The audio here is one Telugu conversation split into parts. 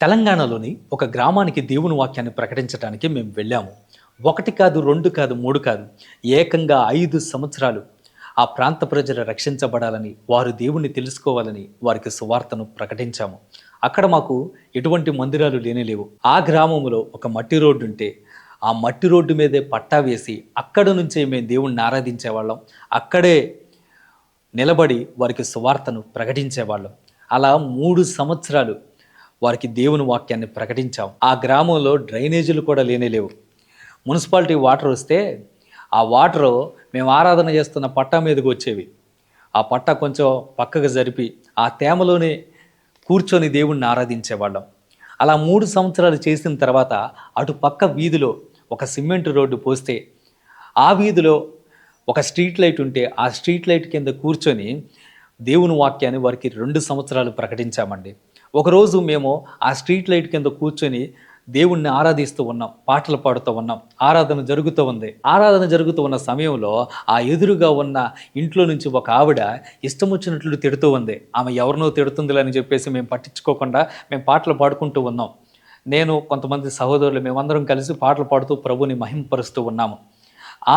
తెలంగాణలోని ఒక గ్రామానికి దేవుని వాక్యాన్ని ప్రకటించడానికి మేము వెళ్ళాము. ఒకటి కాదు రెండు కాదు మూడు కాదు ఏకంగా ఐదు సంవత్సరాలు ఆ ప్రాంత ప్రజలు రక్షించబడాలని వారు దేవుణ్ణి తెలుసుకోవాలని వారికి సువార్తను ప్రకటించాము. అక్కడ మాకు ఎటువంటి మందిరాలు లేనిలేవు ఆ గ్రామంలో ఒక మట్టి రోడ్డు ఉంటే ఆ మట్టి రోడ్డు మీదే పట్టా వేసి అక్కడ నుంచే మేము దేవుణ్ణి ఆరాధించేవాళ్ళం. అక్కడే నిలబడి వారికి సువార్తను ప్రకటించేవాళ్ళం. అలా మూడు సంవత్సరాలు వారికి దేవుని వాక్యాన్ని ప్రకటించాం. ఆ గ్రామంలో డ్రైనేజీలు కూడా లేనే లేవు. మున్సిపాలిటీ వాటర్ వస్తే ఆ వాటర్ మేము ఆరాధన చేస్తున్న పట్టా మీదకి వచ్చేవి. ఆ పట్ట కొంచెం పక్కకు జరిపి ఆ తేమలోనే కూర్చొని దేవుణ్ణి ఆరాధించేవాళ్ళం. అలా మూడు సంవత్సరాలు చేసిన తర్వాత అటు పక్క వీధిలో ఒక సిమెంట్ రోడ్డు పోస్తే ఆ వీధిలో ఒక స్ట్రీట్ లైట్ ఉంటే ఆ స్ట్రీట్ లైట్ కింద కూర్చొని దేవుని వాక్యాన్ని వారికి రెండు సంవత్సరాలు ప్రకటించామండి. ఒకరోజు మేము ఆ స్ట్రీట్ లైట్ కింద కూర్చొని దేవుణ్ణి ఆరాధిస్తూ ఉన్నాం పాటలు పాడుతూ ఉన్నాం ఆరాధన జరుగుతూ ఉంది. ఆరాధన జరుగుతూ ఉన్న సమయంలో ఆ ఎదురుగా ఉన్న ఇంట్లో నుంచి ఒక ఆవిడ ఇష్టం వచ్చినట్లు తిడుతూ ఉంది. ఆమె ఎవరినో తిడుతుందిలే అని చెప్పేసి మేము పట్టించుకోకుండా మేము పాటలు పాడుకుంటూ ఉన్నాం. నేను కొంతమంది సహోదరులు మేమందరం కలిసి పాటలు పాడుతూ ప్రభుని మహింపరుస్తూ ఉన్నాము.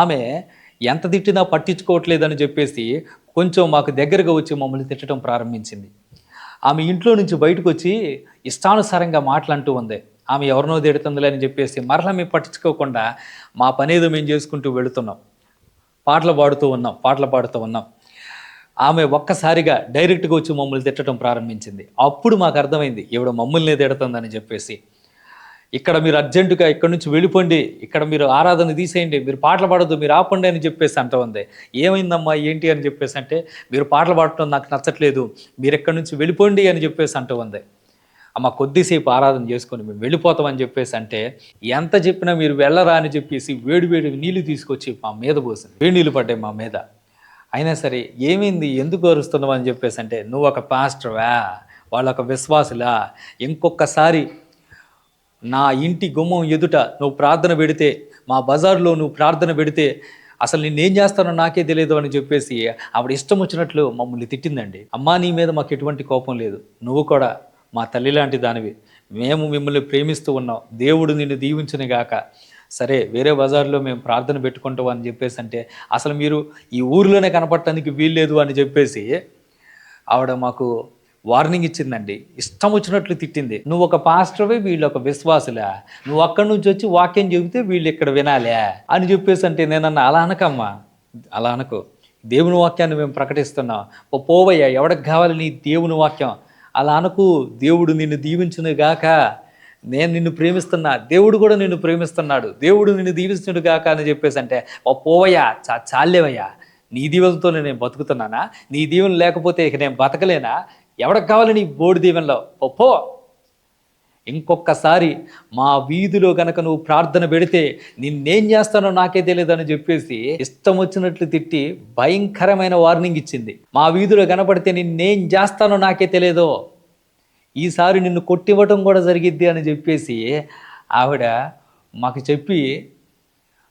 ఆమె ఎంత తిట్టినా పట్టించుకోవట్లేదని చెప్పేసి కొంచెం మాకు దగ్గరగా వచ్చి మమ్మల్ని తిట్టడం ప్రారంభించింది. ఆమె ఇంట్లో నుంచి బయటకు వచ్చి ఇష్టానుసారంగా మాటలంటూ ఉంది. ఆమె ఎవరినో తిడుతుందిలే అని చెప్పేసి మరలా మేము పట్టించుకోకుండా మా పనేదో మేము చేసుకుంటూ వెళుతున్నాం. పాటలు పాడుతూ ఉన్నాం పాటలు పాడుతూ ఉన్నాం. ఆమె ఒక్కసారిగా డైరెక్ట్గా వచ్చి మమ్మల్ని తిట్టడం ప్రారంభించింది. అప్పుడు మాకు అర్థమైంది ఈవిడ మమ్మల్ని తిడుతుందని చెప్పేసి. ఇక్కడ మీరు అర్జెంటుగా ఇక్కడ నుంచి వెళ్ళిపోండి. ఇక్కడ మీరు ఆరాధన తీసేయండి. మీరు పాటలు పాడద్దు మీరు ఆపండి అని చెప్పేసి అంట ఉంది. ఏమైందమ్మా ఏంటి అని చెప్పేసి అంటే మీరు పాటలు పాడటం నాకు నచ్చట్లేదు. మీరు ఎక్కడి నుంచి వెళ్ళిపోండి అని చెప్పేసి అంటూ ఉంది. అమ్మ కొద్దిసేపు ఆరాధన చేసుకొని మేము వెళ్ళిపోతామని చెప్పేసి అంటే ఎంత చెప్పినా మీరు వెళ్ళరా అని చెప్పేసి వేడి వేడి నీళ్ళు తీసుకొచ్చి మా మీద పోసింది. వేడి నీళ్ళు పడ్డాయి మా మీద. అయినా సరే ఏమైంది ఎందుకు అరుస్తున్నావు అని చెప్పేసి అంటే నువ్వు ఒక పాస్టర్వా? వాళ్ళొక విశ్వాసులా? ఇంకొకసారి నా ఇంటి గుమ్మం ఎదుట నువ్వు ప్రార్థన పెడితే మా బజార్లో నువ్వు ప్రార్థన పెడితే అసలు నేనేం చేస్తానో నాకే తెలియదు అని చెప్పేసి ఆవిడ ఇష్టం వచ్చినట్లు మమ్మల్ని తిట్టిందండి. అమ్మా నీ మీద మాకు ఎటువంటి కోపం లేదు. నువ్వు కూడా మా తల్లి లాంటి దానివి. మేము మిమ్మల్ని ప్రేమిస్తూ ఉన్నాం. దేవుడు నిన్ను దీవించని గాక. సరే వేరే బజార్లో మేము ప్రార్థన పెట్టుకుంటాం అని చెప్పేసి అంటే అసలు మీరు ఈ ఊరిలోనే కనపడటానికి వీల్లేదు అని చెప్పేసి ఆవిడ మాకు వార్నింగ్ ఇచ్చిందండి. ఇష్టం వచ్చినట్లు తిట్టింది. నువ్వు ఒక పాస్టర్వే వీళ్ళు ఒక విశ్వాసులే. నువ్వు అక్కడి నుంచి వచ్చి వాక్యం చెబితే వీళ్ళు ఇక్కడ వినాలే అని చెప్పేసి అంటే నేనన్నా అలా అనకమ్మా. అలా అనకు. దేవుని వాక్యాన్ని మేము ప్రకటిస్తున్నాం. ఓ పోవయ్యా ఎవడికి కావాలి నీ దేవుని వాక్యం? అలా అనకు. దేవుడు నిన్ను దీవించును గాక. నేను నిన్ను ప్రేమిస్తున్నా. దేవుడు కూడా నిన్ను ప్రేమిస్తున్నాడు. దేవుడు నిన్ను దీవించుడు గాక అని చెప్పేసి అంటే ఓ పోవయ్యా చా చాలేవయ్యా. నీ దీవెనతో నేను బతుకుతున్నానా? నీ దీవెన లేకపోతే ఇక నేను బతకలేనా? ఎవడికి కావాలి నీ బోడి దీవెనలో? ఒప్పో ఇంకొకసారి మా వీధిలో గనక నువ్వు ప్రార్థన పెడితే నిన్నేం చేస్తానో నాకే తెలియదు అని చెప్పేసి ఇష్టం వచ్చినట్లు తిట్టి భయంకరమైన వార్నింగ్ ఇచ్చింది. మా వీధిలో కనపడితే నిన్నేం చేస్తానో నాకే తెలియదో? ఈసారి నిన్ను కొట్టివ్వటం కూడా జరిగిద్ది అని చెప్పేసి ఆవిడ మాకు చెప్పి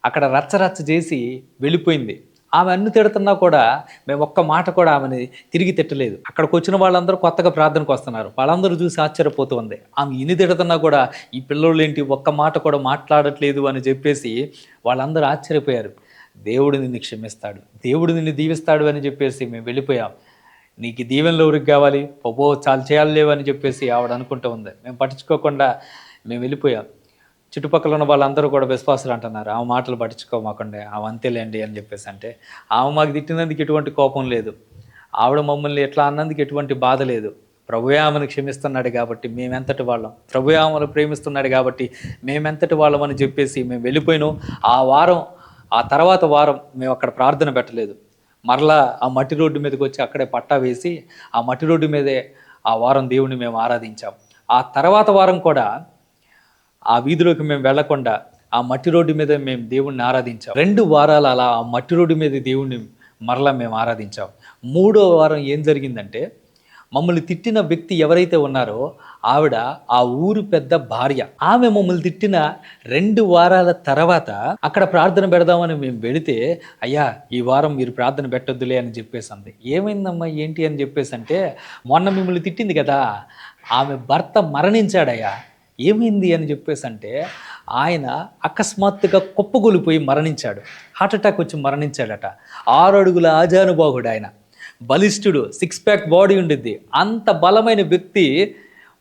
అక్కడ రచ్చరచ్చ చేసి వెళ్ళిపోయింది. ఆమె అన్ని తిడుతున్నా కూడా మేము ఒక్క మాట కూడా ఆమెని తిరిగి తిట్టలేదు. అక్కడికి వచ్చిన వాళ్ళందరూ కొత్తగా ప్రార్థనకు వస్తున్నారు. వాళ్ళందరూ చూసి ఆశ్చర్యపోతూ ఉంది. ఆమె ఇన్ని తిడుతున్నా కూడా ఈ పిల్లోళ్ళు ఏంటి ఒక్క మాట కూడా మాట్లాడట్లేదు అని చెప్పేసి వాళ్ళందరూ ఆశ్చర్యపోయారు. దేవుడు నిన్ను క్షమిస్తాడు. దేవుడు నిన్ను దీవిస్తాడు అని చెప్పేసి మేము వెళ్ళిపోయాం. నీకు దీవెనలు ఎవరికి కావాలి? పో చాలా చేయాలి అని చెప్పేసి ఆవిడ అనుకుంటూ ఉంది. మేము పట్టించుకోకుండా మేము వెళ్ళిపోయాం. చుట్టుపక్కల ఉన్న వాళ్ళందరూ కూడా విశ్వాసులు అంటున్నారు. ఆమె మాటలు పట్టించుకోమాకండి ఆమె అంతేలేండి అని చెప్పేసి అంటే ఆమె మాకు తిట్టినందుకు ఎటువంటి కోపం లేదు. ఆవిడ మమ్మల్ని ఎట్లా అన్నందుకు ఎటువంటి బాధ లేదు. ప్రభువే ఆమెను క్షమిస్తున్నాడు కాబట్టి మేమెంతటి వాళ్ళం. ప్రభువే ఆమెను ప్రేమిస్తున్నాడు కాబట్టి మేమెంతటి వాళ్ళం అని చెప్పేసి మేము వెళ్ళిపోయినాం. ఆ వారం ఆ తర్వాత వారం మేము అక్కడ ప్రార్థన పెట్టలేదు. మరలా ఆ మట్టి రోడ్డు మీదకి వచ్చి అక్కడే పట్టా వేసి ఆ మట్టి రోడ్డు మీదే ఆ వారం దేవుణ్ణి మేము ఆరాధించాం. ఆ తర్వాత వారం కూడా ఆ వీధిలోకి మేము వెళ్ళకుండా ఆ మట్టి రోడ్డు మీద మేము దేవుణ్ణి ఆరాధించాం. రెండు వారాలు అలా ఆ మట్టి రోడ్డు మీద దేవుణ్ణి మరలా మేము ఆరాధించాం. మూడో వారం ఏం జరిగిందంటే మమ్మల్ని తిట్టిన వ్యక్తి ఎవరైతే ఉన్నారో ఆవిడ ఆ ఊరు పెద్ద భార్య. ఆమె మమ్మల్ని తిట్టిన రెండు వారాల తర్వాత అక్కడ ప్రార్థన పెడదామని మేము వెళితే అయ్యా ఈ వారం మీరు ప్రార్థన పెట్టొద్దులే అని చెప్పేసి అంది. ఏమైందమ్మా ఏంటి అని చెప్పేసి అంటే మొన్న మిమ్మల్ని తిట్టింది కదా ఆమె భర్త మరణించాడయ్యా. ఏమైంది అని చెప్పేసి అంటే ఆయన అకస్మాత్తుగా కుప్పగొలిపోయి మరణించాడు. హార్ట్ అటాక్ వచ్చి మరణించాడట. ఆరు అడుగుల ఆజానుబాహుడు ఆయన. బలిష్ఠుడు సిక్స్ ప్యాక్ బాడీ ఉండిద్ది. అంత బలమైన వ్యక్తి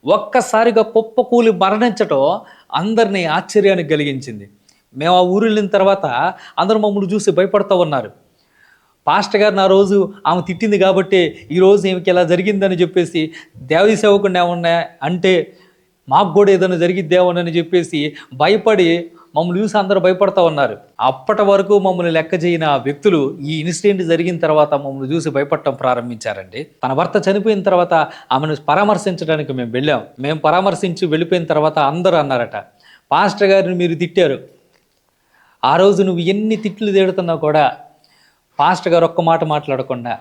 ఒక్కసారిగా కుప్పకూలి మరణించటం అందరినీ ఆశ్చర్యానికి కలిగించింది. మేము ఆ ఊరు వెళ్ళిన తర్వాత అందరూ మమ్మల్ని చూసి భయపడుతూ ఉన్నారు. పాస్టర్ గారు నా రోజు ఆమె తిట్టింది కాబట్టి ఈరోజు ఈమెకి ఇలా జరిగిందని చెప్పేసి దేవీ సేవకుండా ఏమన్నా అంటే మాకు కూడా ఏదైనా జరిగిద్దేమోనని చెప్పేసి భయపడి మమ్మల్ని చూసి అందరూ భయపడతా ఉన్నారు. అప్పటి వరకు మమ్మల్ని లెక్క చేయని ఆ వ్యక్తులు ఈ ఇన్సిడెంట్ జరిగిన తర్వాత మమ్మల్ని చూసి భయపడటం ప్రారంభించారండి. తన భర్త చనిపోయిన తర్వాత ఆమెను పరామర్శించడానికి మేము వెళ్ళాం. మేము పరామర్శించి వెళ్ళిపోయిన తర్వాత అందరూ అన్నారట పాస్టర్ గారిని మీరు తిట్టారు. ఆ రోజు నువ్వు ఎన్ని తిట్లు తేడుతున్నా కూడా పాస్టర్ గారు ఒక్క మాట మాట్లాడకుండా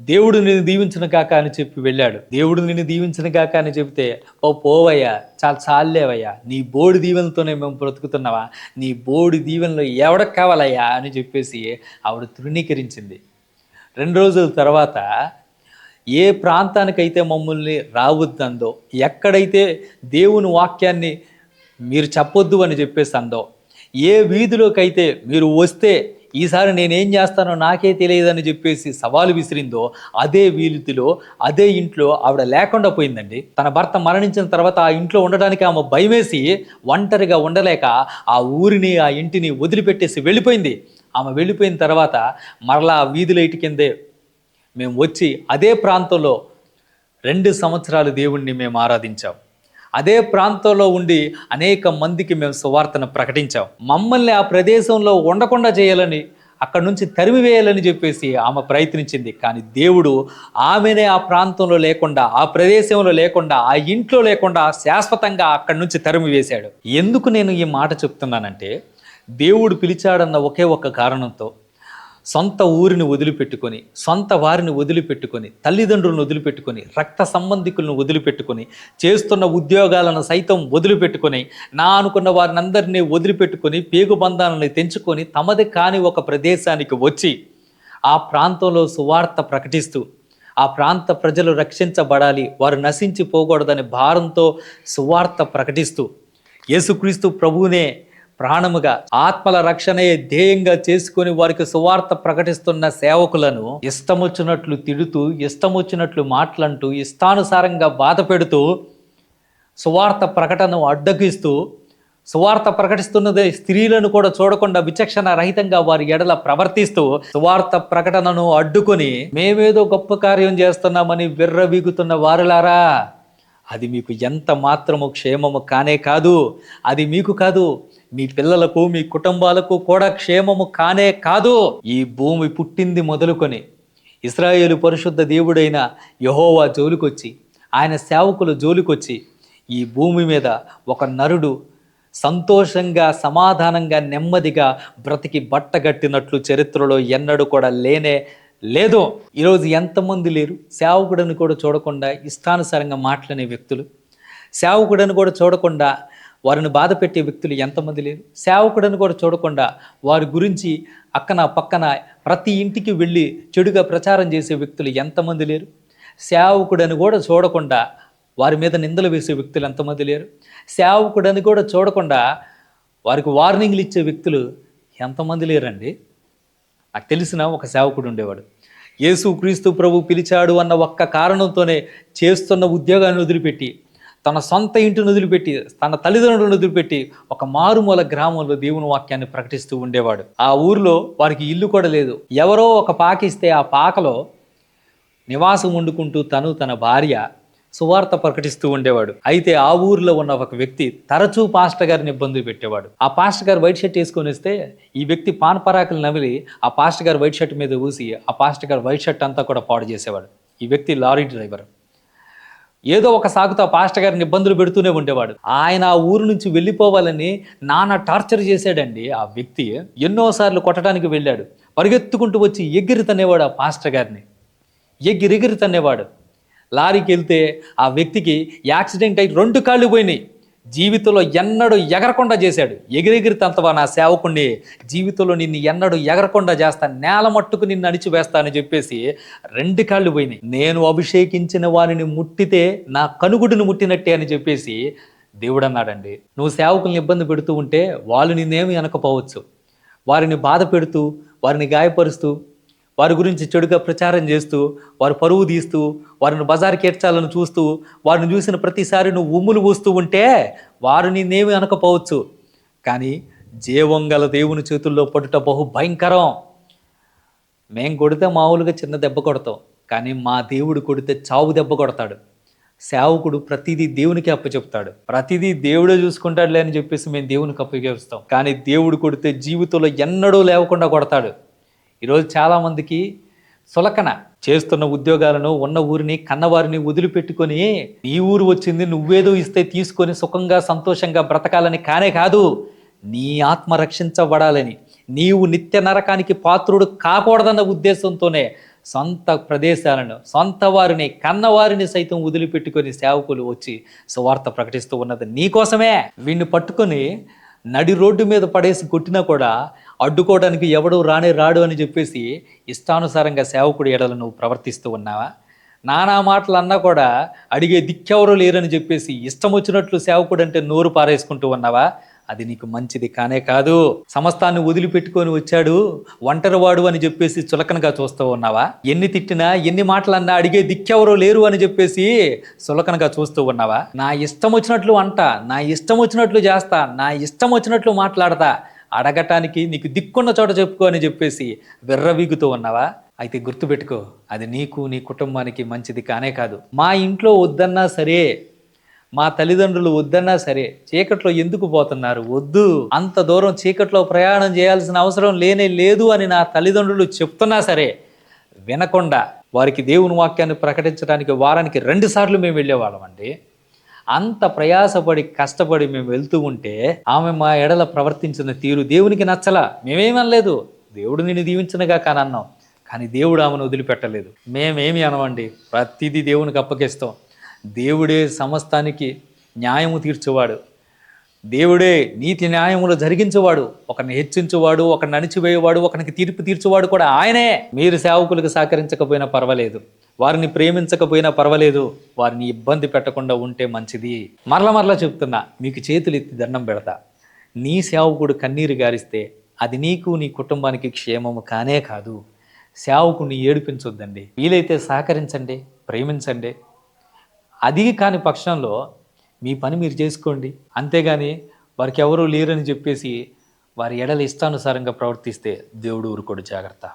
దేవుడు నిన్ను దీవించిన కాక అని చెప్పి వెళ్ళాడు. దేవుడు నిన్ను దీవించిన కాక అని చెప్తే ఓ పోవయ్యా చాలా చాలేవయ్యా నీ బోడి దీవెనతోనే మేము బ్రతుకుతున్నావా? నీ బోడి దీవెనలో ఎవడకు కావాలయ్యా? అని చెప్పేసి ఆవిడ తృణీకరించింది. రెండు రోజుల తర్వాత ఏ ప్రాంతానికైతే మమ్మల్ని రావద్దందో ఎక్కడైతే దేవుని వాక్యాన్ని మీరు చెప్పొద్దు అని చెప్పేసి అందో ఏ వీధిలోకైతే మీరు వస్తే ఈసారి నేనేం చేస్తానో నాకే తెలియదని చెప్పేసి సవాలు విసిరిందో అదే వీలుతిలో అదే ఇంట్లో ఆవిడ లేకుండా పోయిందండి. తన భర్త మరణించిన తర్వాత ఆ ఇంట్లో ఉండడానికి ఆమె భయమేసి ఒంటరిగా ఉండలేక ఆ ఊరిని ఆ ఇంటిని వదిలిపెట్టేసి వెళ్ళిపోయింది. ఆమె వెళ్ళిపోయిన తర్వాత మరలా వీధి లైట్ కిందే మేము వచ్చి అదే ప్రాంతంలో రెండు సంవత్సరాలు దేవుణ్ణి మేము ఆరాధించాం. అదే ప్రాంతంలో ఉండి అనేక మందికి మేము సువార్తను ప్రకటించాం. మమ్మల్ని ఆ ప్రదేశంలో ఉండకుండా చేయాలని అక్కడ నుంచి తరిమివేయాలని చెప్పేసి ఆమె ప్రయత్నించింది. కానీ దేవుడు ఆమెనే ఆ ప్రాంతంలో లేకుండా ఆ ప్రదేశంలో లేకుండా ఆ ఇంట్లో లేకుండా శాశ్వతంగా అక్కడి నుంచి తరిమివేశాడు. ఎందుకు నేను ఈ మాట చెప్తున్నానంటే దేవుడు పిలిచాడన్న ఒకే ఒక్క కారణంతో సొంత ఊరిని వదిలిపెట్టుకొని సొంత వారిని వదిలిపెట్టుకొని తల్లిదండ్రులను వదిలిపెట్టుకొని రక్త సంబంధికులను వదిలిపెట్టుకొని చేస్తున్న ఉద్యోగాలను సైతం వదిలిపెట్టుకొని నా అనుకున్న వారిని అందరినీ వదిలిపెట్టుకొని పేగుబంధాలను తెంచుకొని తమది కాని ఒక ప్రదేశానికి వచ్చి ఆ ప్రాంతంలో సువార్త ప్రకటిస్తూ ఆ ప్రాంత ప్రజలు రక్షించబడాలి వారు నశించి పోకూడదని భారంతో సువార్త ప్రకటిస్తూ యేసుక్రీస్తు ప్రభువునే ప్రాణముగా ఆత్మల రక్షణే ధ్యేయంగా చేసుకొని వారికి సువార్త ప్రకటిస్తున్న సేవకులను ఇష్టమొచ్చినట్లు తిడుతూ ఇష్టమొచ్చినట్లు మాట్లాంటూ ఇష్టానుసారంగా బాధ పెడుతూ సువార్త ప్రకటనను అడ్డగిస్తూ సువార్త ప్రకటిస్తున్నదే స్త్రీలను కూడా చూడకుండా విచక్షణ రహితంగా వారి ఎడల ప్రవర్తిస్తూ సువార్త ప్రకటనను అడ్డుకొని మేమేదో గొప్ప కార్యం చేస్తున్నామని విర్రవీగుతున్న వారులారా అది మీకు ఎంత మాత్రము క్షేమము కానే కాదు అది మీకు కాదు మీ పిల్లలకు మీ కుటుంబాలకు కూడా క్షేమము కానే కాదు. ఈ భూమి పుట్టింది మొదలుకొని ఇస్రాయేలు పరిశుద్ధ దేవుడైన యహోవా జోలికొచ్చి ఆయన సేవకులు జోలికొచ్చి ఈ భూమి మీద ఒక నరుడు సంతోషంగా సమాధానంగా నెమ్మదిగా బ్రతికి బట్టగట్టినట్లు చరిత్రలో ఎన్నడూ కూడా లేనే లేదు. ఈరోజు ఎంతమంది లేరు? సేవకుడని కూడా చూడకుండా ఇష్టానుసారంగా మాట్లాడే వ్యక్తులు. సేవకుడని కూడా చూడకుండా వారిని బాధ పెట్టే వ్యక్తులు ఎంతమంది లేరు? సేవకుడని కూడా చూడకుండా వారి గురించి అక్కన పక్కన ప్రతి ఇంటికి వెళ్ళి చెడుగా ప్రచారం చేసే వ్యక్తులు ఎంతమంది లేరు? సేవకుడని కూడా చూడకుండా వారి మీద నిందలు వేసే వ్యక్తులు ఎంతమంది లేరు? సేవకుడని కూడా చూడకుండా వారికి వార్నింగ్లు ఇచ్చే వ్యక్తులు ఎంతమంది లేరండి? నాకు తెలిసిన ఒక సేవకుడు ఉండేవాడు. యేసు క్రీస్తు ప్రభు పిలిచాడు అన్న ఒక్క కారణంతోనే చేస్తున్న ఉద్యోగాన్ని వదిలిపెట్టి తన సొంత ఇంటిని వదిలిపెట్టి తన తల్లిదండ్రులను వదిలిపెట్టి ఒక మారుమూల గ్రామంలో దేవుని వాక్యాన్ని ప్రకటిస్తూ ఉండేవాడు. ఆ ఊరిలో వారికి ఇల్లు కూడా లేదు. ఎవరో ఒక పాకిస్తే ఆ పాకలో నివాసం వండుకుంటూ తను తన భార్య సువార్త ప్రకటిస్తూ ఉండేవాడు. అయితే ఆ ఊరిలో ఉన్న ఒక వ్యక్తి తరచూ పాస్టర్ గారిని ఇబ్బందులు పెట్టేవాడు. ఆ పాస్టర్ గారు వైట్ షర్ట్ వేసుకొని వస్తే ఈ వ్యక్తి పాన్ పరాకులు నమిలి ఆ పాస్టర్ గారు వైట్ షర్ట్ మీద ఊసి ఆ పాస్టర్ గారు వైట్ షర్ట్ అంతా కూడా పాడు చేసేవాడు. ఈ వ్యక్తి లారీ డ్రైవర్. ఏదో ఒక సాకుతో ఆ పాస్టర్ గారిని ఇబ్బందులు పెడుతూనే ఉండేవాడు. ఆయన ఆ ఊరు నుంచి వెళ్ళిపోవాలని నాన్న టార్చర్ చేశాడండి. ఆ వ్యక్తి ఎన్నోసార్లు కొట్టడానికి వెళ్ళాడు. పరిగెత్తుకుంటూ వచ్చి ఎగిరి తనేవాడు ఆ పాస్టర్ గారిని. ఎగిరి ఎగిరి లారీకి వెళ్తే ఆ వ్యక్తికి యాక్సిడెంట్ అయి రెండు కాళ్ళు పోయినాయి. జీవితంలో ఎన్నడూ ఎగరకుండా చేశాడు. ఎగిరెగిరి తంతవా నా సేవకుణ్ణి జీవితంలో నిన్ను ఎన్నడూ ఎగరకుండా చేస్తాను నేల మట్టుకు నిన్ను అణిచివేస్తానని చెప్పేసి రెండు కాళ్ళు పోయినాయి. నేను అభిషేకించిన వారిని ముట్టితే నా కనుగుడిని ముట్టినట్టే అని చెప్పేసి దేవుడు అన్నాడండి నువ్వు సేవకుల్ని ఇబ్బంది పెడుతూ ఉంటే వాళ్ళు నిన్నేమి అనకపోవచ్చు. వారిని బాధ పెడుతూ వారిని గాయపరుస్తూ వారి గురించి చెడుగా ప్రచారం చేస్తూ వారు పరువు తీస్తూ వారిని బజార్కి ఏడ్చాలని చూస్తూ వారిని చూసిన ప్రతిసారి నువ్వు ఉమ్ములు పూస్తూ ఉంటే వారు నేనేమి అనకపోవచ్చు. కానీ జీవం గల దేవుని చేతుల్లో పడుట బహు భయంకరం మేం కొడితే మామూలుగా చిన్న దెబ్బ కొడతాం కానీ మా దేవుడు కొడితే చావు దెబ్బ కొడతాడు. సేవకుడు ప్రతిదీ దేవునికి అప్పచెప్తాడు ప్రతిదీ దేవుడే చూసుకుంటాడులే అని చెప్పేసి మేము దేవునికి అప్పచెప్తాం కానీ దేవుడు కొడితే జీవితంలో ఎన్నడూ లేవకుండా కొడతాడు. ఈరోజు చాలామందికి సులకన చేస్తున్న ఉద్యోగాలను ఉన్న ఊరిని కన్నవారిని వదిలిపెట్టుకొని నీ ఊరు వచ్చింది నువ్వేదో ఇస్తే తీసుకొని సుఖంగా సంతోషంగా బ్రతకాలని కానే కాదు. నీ ఆత్మ రక్షించబడాలని నీవు నిత్య నరకానికి పాత్రుడు కాకూడదన్న ఉద్దేశంతోనే సొంత ప్రదేశాలను సొంత వారిని కన్నవారిని సైతం వదిలిపెట్టుకొని సేవకులు వచ్చి సువార్త ప్రకటిస్తూ ఉన్నది నీకోసమే. వీడిని పట్టుకొని నడి రోడ్డు మీద పడేసి కొట్టినా కూడా అడ్డుకోవడానికి ఎవడు రానే రాడు అని చెప్పేసి ఇష్టానుసారంగా సేవకుడు ఎడలు నువ్వు ప్రవర్తిస్తూ ఉన్నావా? నానా మాటలు అన్నా కూడా అడిగే దిక్కెవరూ లేరని చెప్పేసి ఇష్టం వచ్చినట్లు సేవకుడు అంటే నోరు పారేసుకుంటూ ఉన్నావా? అది నీకు మంచిది కానే కాదు. సమస్తాన్ని వదిలిపెట్టుకొని వచ్చాడు ఒంటరివాడు అని చెప్పేసి చులకనగా చూస్తూ ఉన్నావా? ఎన్ని తిట్టినా ఎన్ని మాటలన్నా అడిగే దిక్కెవరో లేరు అని చెప్పేసి చులకనగా చూస్తూ ఉన్నావా? నా ఇష్టం వచ్చినట్లు అంట నా ఇష్టం వచ్చినట్లు చేస్తా నా ఇష్టం వచ్చినట్లు మాట్లాడతా అడగటానికి నీకు దిక్కున్న చోట చెప్పుకో అని చెప్పేసి విర్రవీగుతూ ఉన్నావా? అయితే గుర్తుపెట్టుకో అది నీకు నీ కుటుంబానికి మంచిది కానే కాదు. మా ఇంట్లో వద్దన్నా సరే మా తల్లిదండ్రులు వద్దన్నా సరే చీకట్లో ఎందుకు పోతున్నారు? వద్దు. అంత దూరం చీకట్లో ప్రయాణం చేయాల్సిన అవసరం లేనే లేదు అని నా తల్లిదండ్రులు చెప్తున్నా సరే వినకుండా వారికి దేవుని వాక్యాన్ని ప్రకటించడానికి వారానికి రెండుసార్లు మేము వెళ్ళేవాళ్ళం అండి అంత ప్రయాసపడి కష్టపడి మేము వెళ్తూ ఉంటే ఆమె మా ఎడల ప్రవర్తించిన తీరు దేవునికి నచ్చలా. మేమేమనలేదు దేవుడు నిన్ను దీవించనగా కానీ అన్నాం. కానీ దేవుడు ఆమెను వదిలిపెట్టలేదు. మేమేమి అనవండి ప్రతిదీ దేవునికి అప్పగిస్తాం. దేవుడే సమస్తానికి న్యాయము తీర్చేవాడు. దేవుడే నీతి న్యాయములు జరిగించేవాడు. ఒకరిని హెచ్చించువాడు ఒకరిని అణిచివేయవాడు ఒకరికి తీర్పు తీర్చువాడు కూడా ఆయనే. మీరు సేవకులకు సహకరించకపోయినా పర్వాలేదు. వారిని ప్రేమించకపోయినా పర్వాలేదు వారిని ఇబ్బంది పెట్టకుండా ఉంటే మంచిది. మరల మరలా చెప్తున్నా మీకు చేతులు ఎత్తి దండం పెడతా. నీ సేవకుడు కన్నీరు గారిస్తే అది నీకు నీ కుటుంబానికి క్షేమము కానే కాదు. సేవకుని ఏడిపించొద్దండి. వీలైతే సహకరించండి ప్రేమించండి. అది కాని పక్షంలో మీ పని మీరు చేసుకోండి. అంతేగాని వారికి ఎవరూ లేరని చెప్పేసి వారి ఎడల ఇష్టానుసారంగా ప్రవర్తిస్తే దేవుడు ఊరుకోడు జాగ్రత్త.